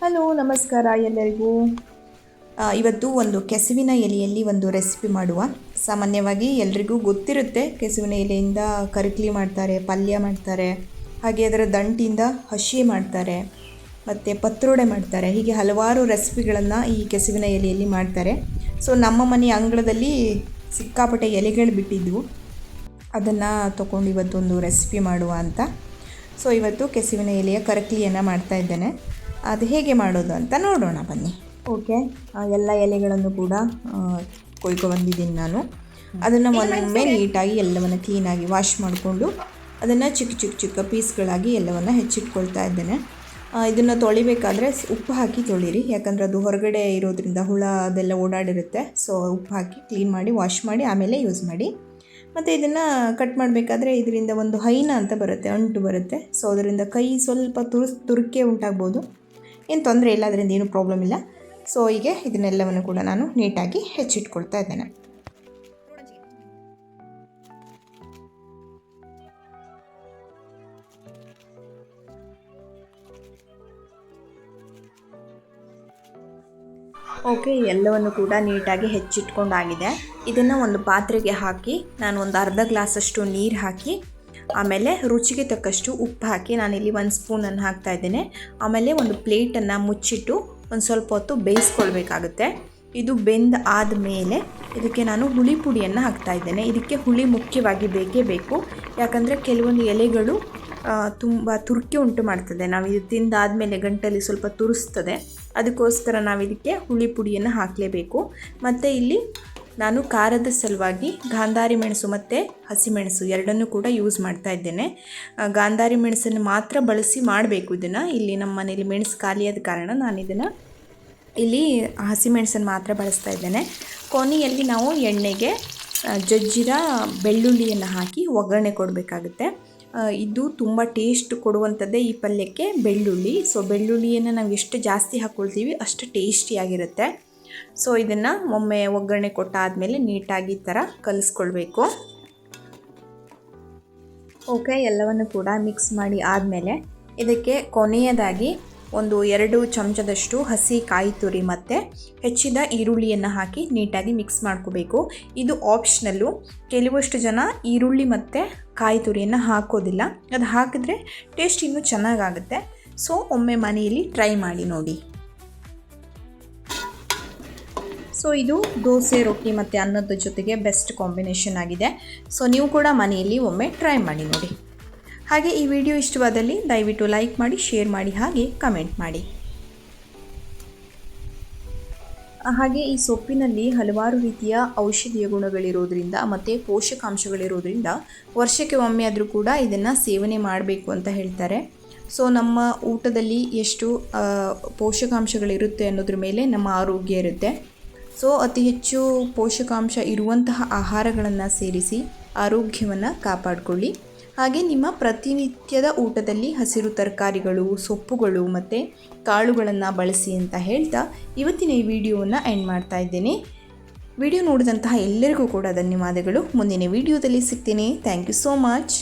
Hello, ನಮಸ್ಕಾರ ಎಲ್ಲರಿಗೂ. ಇವತ್ತು ಒಂದು ಕೆಸುವಿನ ಎಲೆಯಲ್ಲಿ ಒಂದು ರೆಸಿಪಿ ಮಾಡುವ. ಸಾಮಾನ್ಯವಾಗಿ ಎಲ್ರಿಗೂ ಗೊತ್ತಿರುತ್ತೆ, ಕೆಸುವಿನ ಎಲೆಯಿಂದ ಕರಿಕ್ಲಿ ಮಾಡ್ತಾರೆ, ಪಲ್ಯ ಮಾಡ್ತಾರೆ, ಹಾಗೆ ಅದರ ದಂಟಿಂದ ಹಸಿ ಮಾಡ್ತಾರೆ, ಮತ್ತು ಪತ್ರೊಡೆ ಮಾಡ್ತಾರೆ, ಹೀಗೆ ಹಲವಾರು ರೆಸಿಪಿಗಳನ್ನು ಈ ಕೆಸುವಿನ ಎಲೆಯಲ್ಲಿ ಮಾಡ್ತಾರೆ. ಸೊ, ನಮ್ಮ ಮನೆಯ ಅಂಗಳದಲ್ಲಿ ಸಿಕ್ಕಾಪಟ್ಟೆ ಎಲೆಗಳು ಬಿಟ್ಟಿದ್ದವು ಅದನ್ನು ತೊಗೊಂಡು ಇವತ್ತೊಂದು ರೆಸಿಪಿ ಮಾಡುವ ಅಂತ. ಸೊ, ಇವತ್ತು ಕೆಸುವಿನ ಎಲೆಯ ಕರಕ್ಲಿಯನ್ನು ಮಾಡ್ತಾ ಇದ್ದೇನೆ. ಅದು ಹೇಗೆ ಮಾಡೋದು ಅಂತ ನೋಡೋಣ ಬನ್ನಿ. ಓಕೆ. ಎಲ್ಲ ಎಲೆಗಳನ್ನು ಕೂಡ ಕೊಯ್ಕೊ ಬಂದಿದ್ದೀನಿ ನಾನು. ಅದನ್ನು ಒಮ್ಮೆ ನೀಟಾಗಿ ಎಲ್ಲವನ್ನು ಕ್ಲೀನಾಗಿ ವಾಶ್ ಮಾಡಿಕೊಂಡು ಅದನ್ನು ಚಿಕ್ಕ ಚಿಕ್ಕ ಚಿಕ್ಕ ಪೀಸ್ಗಳಾಗಿ ಎಲ್ಲವನ್ನು ಹೆಚ್ಚಿಟ್ಕೊಳ್ತಾ ಇದ್ದೇನೆ. ಇದನ್ನು ತೊಳಿಬೇಕಾದ್ರೆ ಉಪ್ಪು ಹಾಕಿ ತೊಳಿರಿ. ಯಾಕಂದರೆ ಅದು ಹೊರಗಡೆ ಇರೋದ್ರಿಂದ ಹುಳ ಅದೆಲ್ಲ ಓಡಾಡಿರುತ್ತೆ. ಸೊ ಉಪ್ಪು ಹಾಕಿ ಕ್ಲೀನ್ ಮಾಡಿ ವಾಶ್ ಮಾಡಿ ಆಮೇಲೆ ಯೂಸ್ ಮಾಡಿ. ಮತ್ತು ಇದನ್ನು ಕಟ್ ಮಾಡಬೇಕಾದ್ರೆ ಇದರಿಂದ ಒಂದು ಹೈನ ಅಂತ ಬರುತ್ತೆ ಅಂಟು ಬರುತ್ತೆ. ಸೊ ಅದರಿಂದ ಕೈ ಸ್ವಲ್ಪ ತುರು ತುರ್ಕೆ ಉಂಟಾಗ್ಬೋದು. ಏನು ತೊಂದರೆ ಇಲ್ಲ, ಅದರಿಂದ ಏನೂ ಪ್ರಾಬ್ಲಮ್ ಇಲ್ಲ. ಸೊ ಹೀಗೆ ಇದನ್ನೆಲ್ಲವನ್ನು ಕೂಡ ನಾನು ನೀಟಾಗಿ ಹೆಚ್ಚಿಟ್ಕೊಳ್ತಾ ಇದ್ದೇನೆ. ಓಕೆ ಎಲ್ಲವನ್ನು ಕೂಡ ನೀಟಾಗಿ ಹೆಚ್ಚಿಟ್ಕೊಂಡಾಗಿದೆ. ಇದನ್ನು ಒಂದು ಪಾತ್ರೆಗೆ ಹಾಕಿ, ನಾನು ಒಂದು ಅರ್ಧ ಗ್ಲಾಸಷ್ಟು ನೀರು ಹಾಕಿ ಆಮೇಲೆ ರುಚಿಗೆ ತಕ್ಕಷ್ಟು ಉಪ್ಪು ಹಾಕಿ ನಾನಿಲ್ಲಿ ಒಂದು ಸ್ಪೂನನ್ನು ಹಾಕ್ತಾ ಇದ್ದೇನೆ. ಆಮೇಲೆ ಒಂದು ಪ್ಲೇಟನ್ನು ಮುಚ್ಚಿಟ್ಟು ಒಂದು ಸ್ವಲ್ಪ ಹೊತ್ತು ಬೇಯಿಸ್ಕೊಳ್ಬೇಕಾಗುತ್ತೆ. ಇದು ಬೆಂದ ಆದಮೇಲೆ ಇದಕ್ಕೆ ನಾನು ಹುಳಿ ಪುಡಿಯನ್ನು ಹಾಕ್ತಾ ಇದ್ದೇನೆ. ಇದಕ್ಕೆ ಹುಳಿ ಮುಖ್ಯವಾಗಿ ಬೇಕೇ ಬೇಕು. ಯಾಕಂದರೆ ಕೆಲವೊಂದು ಎಲೆಗಳು ತುಂಬ ತುರ್ಕಿ ಉಂಟು ಮಾಡ್ತದೆ. ನಾವು ಇದು ತಿಂದಾದಮೇಲೆ ಗಂಟಲಿ ಸ್ವಲ್ಪ ತುರಿಸ್ತದೆ. ಅದಕ್ಕೋಸ್ಕರ ನಾವು ಇದಕ್ಕೆ ಹುಳಿ ಪುಡಿಯನ್ನು ಹಾಕಲೇಬೇಕು. ಮತ್ತು ಇಲ್ಲಿ ನಾನು ಖಾರದ ಸಲುವಾಗಿ ಗಾಂಧಾರಿ ಮೆಣಸು ಮತ್ತು ಹಸಿಮೆಣಸು ಎರಡನ್ನೂ ಕೂಡ ಯೂಸ್ ಮಾಡ್ತಾ ಇದ್ದೇನೆ. ಗಾಂಧಾರಿ ಮೆಣಸನ್ನು ಮಾತ್ರ ಬಳಸಿ ಮಾಡಬೇಕು ಇದನ್ನು. ಇಲ್ಲಿ ನಮ್ಮ ಮನೇಲಿ ಮೆಣಸು ಖಾಲಿಯಾದ ಕಾರಣ ನಾನು ಇದನ್ನು ಇಲ್ಲಿ ಹಸಿಮೆಣಸನ್ನು ಮಾತ್ರ ಬಳಸ್ತಾ ಇದ್ದೇನೆ. ಕೊನೆಯಲ್ಲಿ ನಾವು ಎಣ್ಣೆಗೆ ಜಜ್ಜಿರ ಬೆಳ್ಳುಳ್ಳಿಯನ್ನು ಹಾಕಿ ಒಗ್ಗರಣೆ ಕೊಡಬೇಕಾಗುತ್ತೆ. ಇದು ತುಂಬ ಟೇಸ್ಟ್ ಕೊಡುವಂಥದ್ದೇ ಈ ಪಲ್ಯಕ್ಕೆ ಬೆಳ್ಳುಳ್ಳಿ. ಸೊ ಬೆಳ್ಳುಳ್ಳಿಯನ್ನು ನಾವು ಎಷ್ಟು ಜಾಸ್ತಿ ಹಾಕ್ಕೊಳ್ತೀವಿ ಅಷ್ಟು ಟೇಸ್ಟಿಯಾಗಿರುತ್ತೆ ಸೊ ಇದನ್ನು ಒಮ್ಮೆ ಒಗ್ಗರಣೆ ಕೊಟ್ಟಾದಮೇಲೆ ನೀಟಾಗಿ ಈ ಥರ ಕಲಿಸ್ಕೊಳ್ಬೇಕು. ಓಕೆ ಎಲ್ಲವನ್ನು ಕೂಡ ಮಿಕ್ಸ್ ಮಾಡಿ ಆದಮೇಲೆ ಇದಕ್ಕೆ ಕೊನೆಯದಾಗಿ ಒಂದು ಎರಡು ಚಮಚದಷ್ಟು ಹಸಿ ಕಾಯಿ ತುರಿ ಮತ್ತು ಹೆಚ್ಚಿದ ಈರುಳ್ಳಿಯನ್ನು ಹಾಕಿ ನೀಟಾಗಿ ಮಿಕ್ಸ್ ಮಾಡ್ಕೋಬೇಕು. ಇದು ಆಪ್ಷನಲ್ಲು ಕೆಲವಷ್ಟು ಜನ ಈರುಳ್ಳಿ ಮತ್ತು ಕಾಯಿ ತುರಿಯನ್ನು ಹಾಕೋದಿಲ್ಲ. ಅದು ಹಾಕಿದ್ರೆ ಟೇಸ್ಟ್ ಇನ್ನೂ ಚೆನ್ನಾಗಾಗುತ್ತೆ. ಸೊ ಒಮ್ಮೆ ಮನೆಯಲ್ಲಿ ಟ್ರೈ ಮಾಡಿ ನೋಡಿ. ಸೊ ಇದು ದೋಸೆ, ರೊಟ್ಟಿ ಮತ್ತು ಅನ್ನದ ಜೊತೆಗೆ ಬೆಸ್ಟ್ ಕಾಂಬಿನೇಷನ್ ಆಗಿದೆ. ಸೊ ನೀವು ಕೂಡ ಮನೆಯಲ್ಲಿ ಒಮ್ಮೆ ಟ್ರೈ ಮಾಡಿ ನೋಡಿ. ಹಾಗೆ ಈ ವಿಡಿಯೋ ಇಷ್ಟವಾದಲ್ಲಿ ದಯವಿಟ್ಟು ಲೈಕ್ ಮಾಡಿ ಶೇರ್ ಮಾಡಿ, ಹಾಗೆ ಕಮೆಂಟ್ ಮಾಡಿ. ಹಾಗೆ ಈ ಸೊಪ್ಪಿನಲ್ಲಿ ಹಲವಾರು ರೀತಿಯ ಔಷಧೀಯ ಗುಣಗಳಿರೋದ್ರಿಂದ ಮತ್ತು ಪೋಷಕಾಂಶಗಳಿರೋದ್ರಿಂದ ವರ್ಷಕ್ಕೆ ಒಮ್ಮೆ ಆದರೂ ಕೂಡ ಇದನ್ನು ಸೇವನೆ ಮಾಡಬೇಕು ಅಂತ ಹೇಳ್ತಾರೆ. ಸೊ ನಮ್ಮ ಊಟದಲ್ಲಿ ಎಷ್ಟು ಪೋಷಕಾಂಶಗಳಿರುತ್ತೆ ಅನ್ನೋದ್ರ ಮೇಲೆ ನಮ್ಮ ಆರೋಗ್ಯ ಇರುತ್ತೆ. ಸೊ ಅತಿ ಹೆಚ್ಚು ಪೋಷಕಾಂಶ ಇರುವಂತಹ ಆಹಾರಗಳನ್ನು ಸೇರಿಸಿ ಆರೋಗ್ಯವನ್ನು ಕಾಪಾಡಿಕೊಳ್ಳಿ. ಹಾಗೆ ನಿಮ್ಮ ಪ್ರತಿನಿತ್ಯದ ಊಟದಲ್ಲಿ ಹಸಿರು ತರಕಾರಿಗಳು, ಸೊಪ್ಪುಗಳು ಮತ್ತು ಕಾಳುಗಳನ್ನು ಬಳಸಿ ಅಂತ ಹೇಳ್ತಾ ಇವತ್ತಿನ ಈ ವಿಡಿಯೋವನ್ನು ಎಂಡ್ ಮಾಡ್ತಾ ಇದ್ದೇನೆ. ವಿಡಿಯೋ ನೋಡಿದಂತಹ ಎಲ್ಲರಿಗೂ ಕೂಡ ಧನ್ಯವಾದಗಳು. ಮುಂದಿನ ವಿಡಿಯೋದಲ್ಲಿ ಸಿಗ್ತೀನಿ. Thank you so much